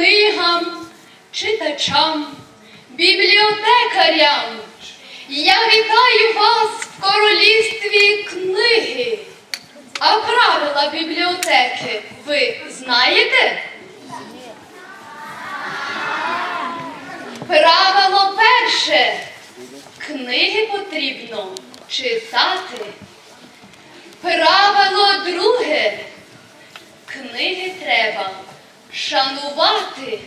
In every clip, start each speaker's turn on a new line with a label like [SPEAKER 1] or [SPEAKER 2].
[SPEAKER 1] книгам, читачам, бібліотекарям. Я вітаю вас в королівстві книги. А правила бібліотеки ви знаєте? Правило перше. Книги потрібно читати. Правило друге. Книги треба шанувати.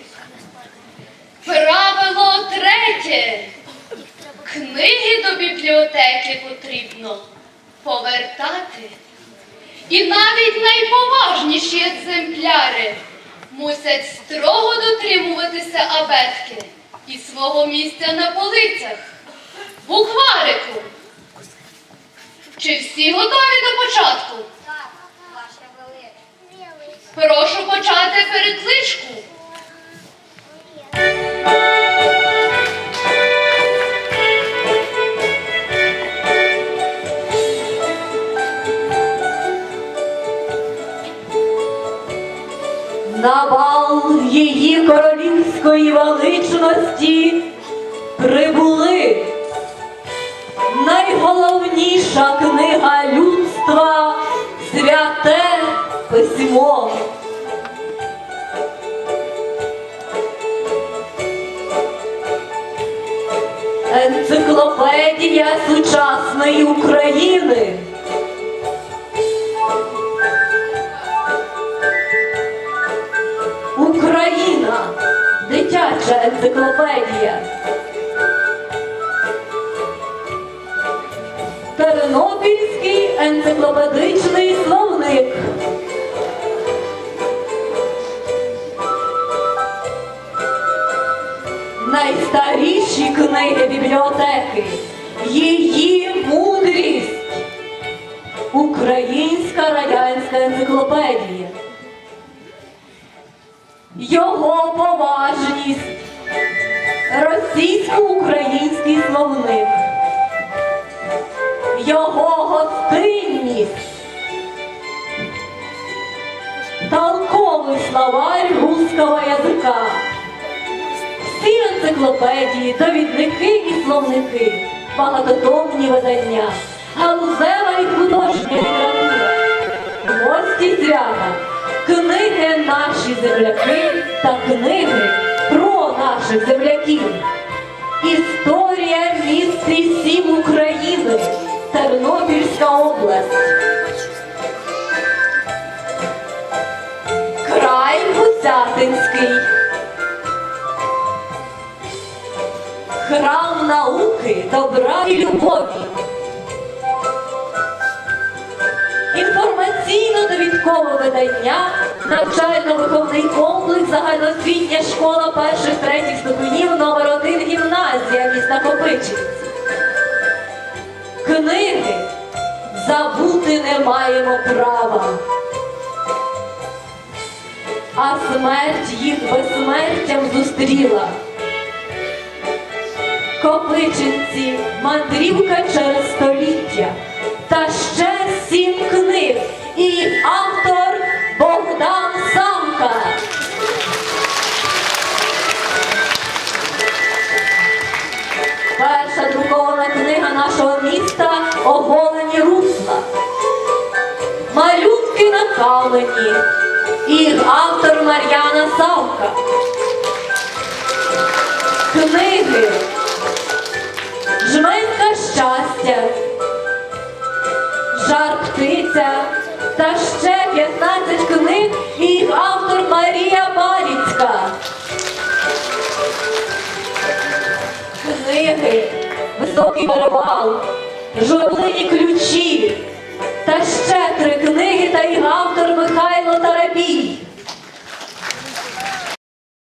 [SPEAKER 1] Правило третє. Книги до бібліотеки потрібно повертати. І навіть найповажніші екземпляри мусять строго дотримуватися абетки і свого місця на полицях. Букварику. Чи всі готові до початку? Прошу почати перекличку.
[SPEAKER 2] На бал її королівської величності прибули найголовніша книга письмо. Енциклопедія сучасної України. Україна. Дитяча енциклопедія. Тернопільський енциклопедичний радянська його поважність, російсько-український словник, його гостинність, толковий словарь русского язика, всі енциклопедії, довідники і словники, багатотомні видання, галузева і художня література, гості свята, книги наші земляки та книги про наших земляків. Історія міст і сім України, Тернопільська область. Край Гусятинський. Храм науки, добра і любові. Інформаційно-довідкове видання, навчально-виховний комплекс, загальноосвітня школа перших третіх ступенів номер 1 гімназія міста Копичинці. Книги забути не маємо права. А смерть їх безсмертям зустріла. Копичинці, мандрівка через століття. Та ще сім книг. І Перша друкована книга нашого міста Оголені русла. Малюнки на камені. І автор Мар'яна Савка. Книги. Жменька щастя. Жар птиця та ще високий перевал, журавлині ключі та ще три книги та їх автор Михайло Тарабій.